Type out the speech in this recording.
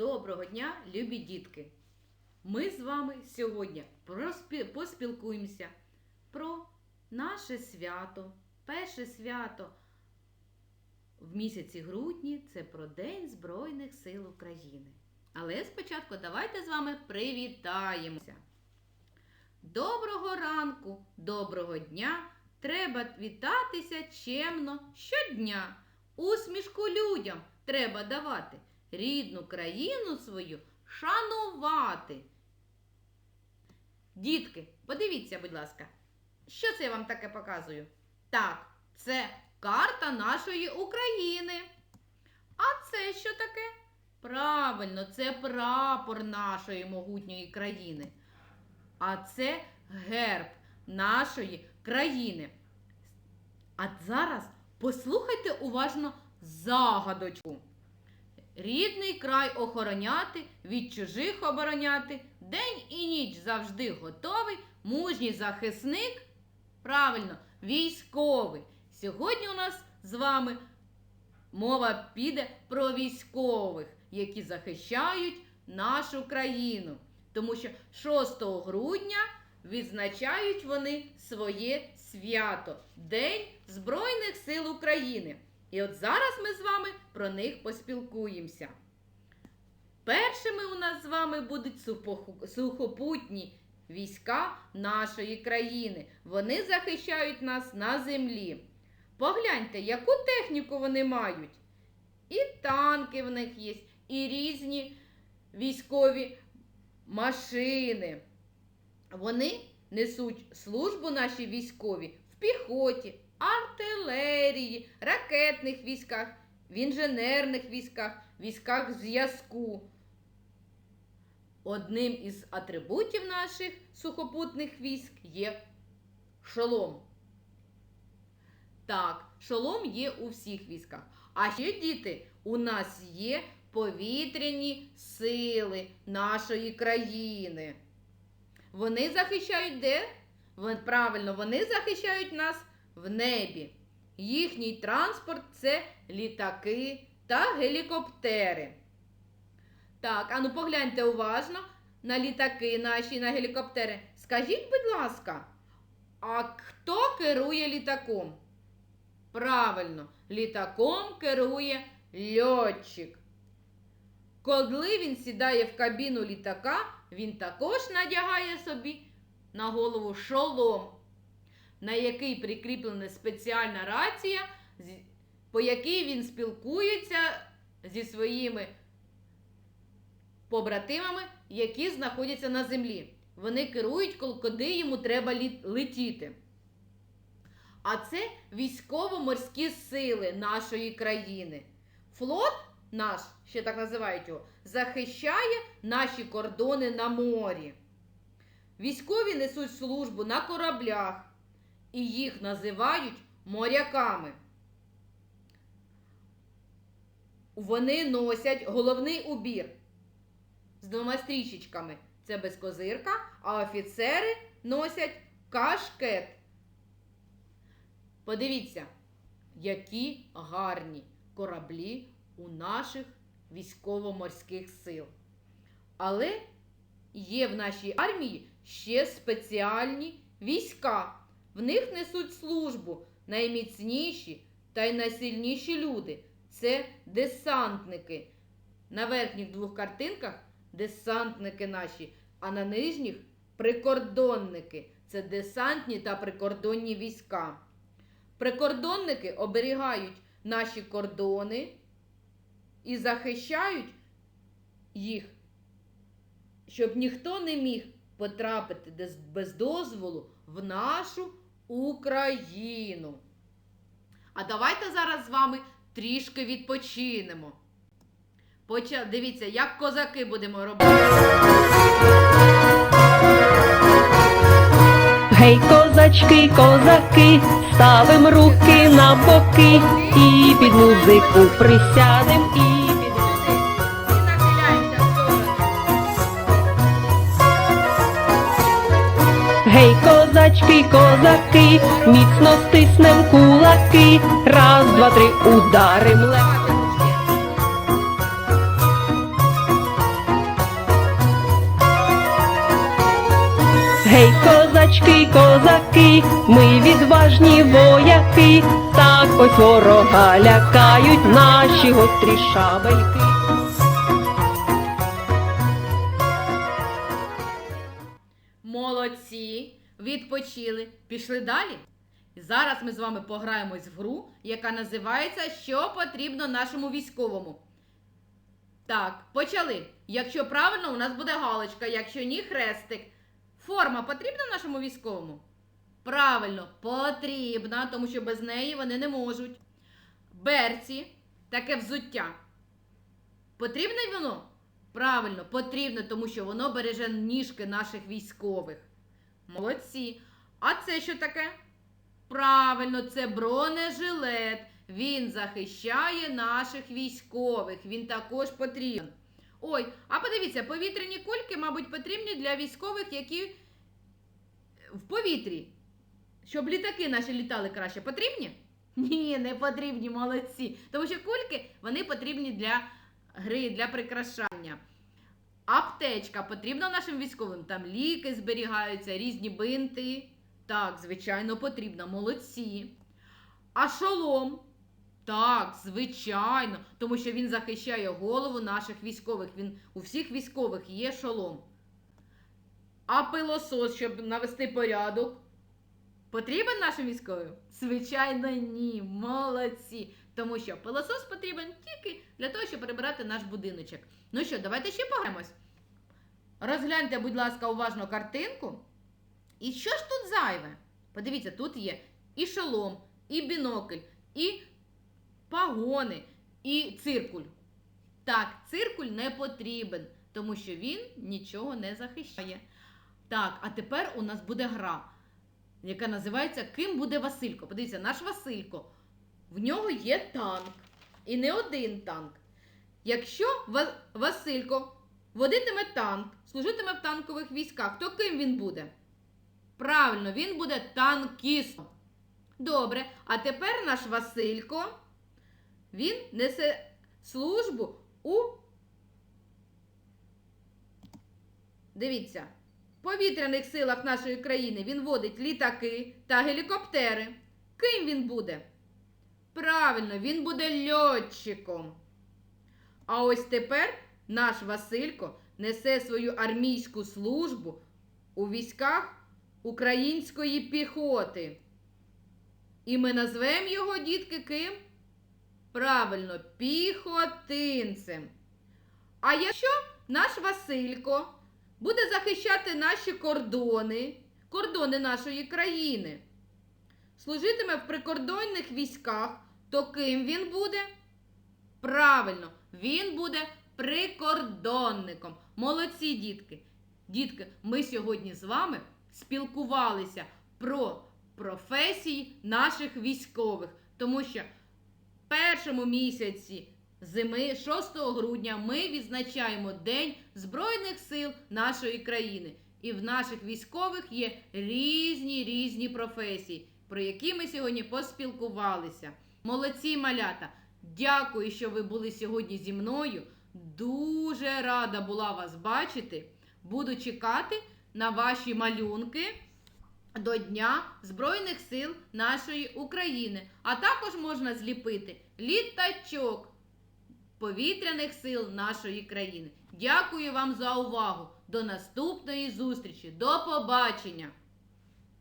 Доброго дня, любі дітки! Ми з вами сьогодні поспілкуємося про наше свято, перше свято в місяці грудні це про День Збройних сил України. Але спочатку давайте з вами привітаємося. Доброго ранку, доброго дня! Треба вітатися чемно щодня. Усмішку людям треба давати, рідну країну свою шанувати. Дітки, подивіться, будь ласка, що це я вам таке показую? Так, це карта нашої України. А це що таке? Правильно, це прапор нашої могутньої країни. А це герб нашої країни. А зараз послухайте уважно загадочку. Рідний край охороняти, від чужих обороняти, день і ніч завжди готовий, мужній захисник. Правильно, військовий. Сьогодні у нас з вами мова піде про військових, які захищають нашу країну. Тому що 6 грудня відзначають вони своє свято День Збройних сил України. І от зараз ми з вами про них поспілкуємося. Першими у нас з вами будуть сухопутні війська нашої країни. Вони захищають нас на землі. Погляньте, яку техніку вони мають. І танки в них є, і різні військові машини. Вони несуть службу наші військові в піхоті, артилерії, ракетних військах, в інженерних військах, військах зв'язку. Одним із атрибутів наших сухопутних військ є шолом. Так, шолом є у всіх військах. А ще, діти, у нас є повітряні сили нашої країни. Вони захищають де? Правильно, вони захищають нас в небі. Їхній транспорт це літаки та гелікоптери. Так, а ну погляньте уважно на літаки наші, на гелікоптери. Скажіть, будь ласка, а хто керує літаком? Правильно, літаком керує льотчик. Коли він сідає в кабіну літака, він також надягає собі на голову шолом, на який прикріплена спеціальна рація, по якій він спілкується зі своїми побратимами, які знаходяться на землі. Вони керують, куди йому треба летіти. А це військово-морські сили нашої країни. Флот наш, ще так називають його, захищає наші кордони на морі. Військові несуть службу на кораблях, і їх називають моряками. Вони носять головний убір з двома стрічечками. Це безкозирка, а офіцери носять кашкет. Подивіться, які гарні кораблі у наших військово-морських сил. Але є в нашій армії ще спеціальні війська. В них несуть службу найміцніші та й найсильніші люди. Це десантники. На верхніх двох картинках десантники наші, а на нижніх прикордонники. Це десантні та прикордонні війська. Прикордонники оберігають наші кордони і захищають їх, щоб ніхто не міг потрапити без дозволу в нашу Україну. А давайте зараз з вами трішки відпочинемо. Поча... Дивіться, як козаки будемо робити. Гей, козачки, козаки, ставим руки на боки і під музику присядем і під І нахиляємося в. Гей, козачки, козаки, міцно стиснем кулаки, раз, два, три, ударим легко. Гей, козачки, козаки, ми відважні вояки, так ось ворога лякають наші гострі шабельки. Відпочили. Пішли далі. Зараз ми з вами пограємось в гру, яка називається Що потрібно нашому військовому. Так, почали. Якщо правильно, у нас буде галочка, якщо ні, хрестик. Форма потрібна нашому військовому? Правильно, потрібна, тому що без неї вони не можуть. Берці, таке взуття. Потрібне воно? Правильно, потрібно, тому що воно береже ніжки наших військових. Молодці. А це що таке? Правильно, це бронежилет. Він захищає наших військових. Він також потрібен. Ой, а подивіться, повітряні кульки, мабуть, потрібні для військових, які в повітрі. Щоб літаки наші літали краще. Потрібні? Ні, не потрібні, молодці. Тому що кульки вони потрібні для гри, для прикрашання. Аптечка потрібна нашим військовим. Там ліки зберігаються, різні бинти. Так, звичайно, потрібна. Молодці. А шолом? Так, звичайно, тому що він захищає голову наших військових. Він у всіх військових є шолом. А пилосос, щоб навести порядок. Потрібен нашим військовим? Звичайно, ні. Молодці. Тому що пилосос потрібен тільки для того, щоб прибирати наш будиночок. Ну що, давайте ще пограємось. Розгляньте, будь ласка, уважно картинку. І що ж тут зайве? Подивіться, тут є і шолом, і бінокль, і пагони, і циркуль. Так, циркуль не потрібен, тому що він нічого не захищає. Так, а тепер у нас буде гра, яка називається Ким буде Василько? Подивіться, наш Василько. В нього є танк. І не один танк. Якщо Ва- Василько водитиме танк, служитиме в танкових військах, то ким він буде? Правильно, він буде танкістом. Добре, а тепер наш Василько, він несе службу у. Дивіться, в повітряних силах нашої країни він водить літаки та гелікоптери. Ким він буде? Правильно, він буде льотчиком. А ось тепер наш Василько несе свою армійську службу у військах української піхоти. І ми назвемо його, дітки, ким? Правильно, піхотинцем. А якщо наш Василько буде захищати наші кордони, кордони нашої країни, служитиме в прикордонних військах, то ким він буде? Правильно, він буде прикордонником. Молодці, дітки. Дітки, ми сьогодні з вами спілкувалися про професії наших військових, тому що в першому місяці зими, 6 грудня, ми відзначаємо День Збройних сил нашої країни. І в наших військових є різні різні професії, про які ми сьогодні поспілкувалися. Молодці малята! Дякую, що ви були сьогодні зі мною. Дуже рада була вас бачити. Буду чекати на ваші малюнки до Дня Збройних сил нашої України. А також можна зліпити літачок повітряних сил нашої країни. Дякую вам за увагу. До наступної зустрічі. До побачення!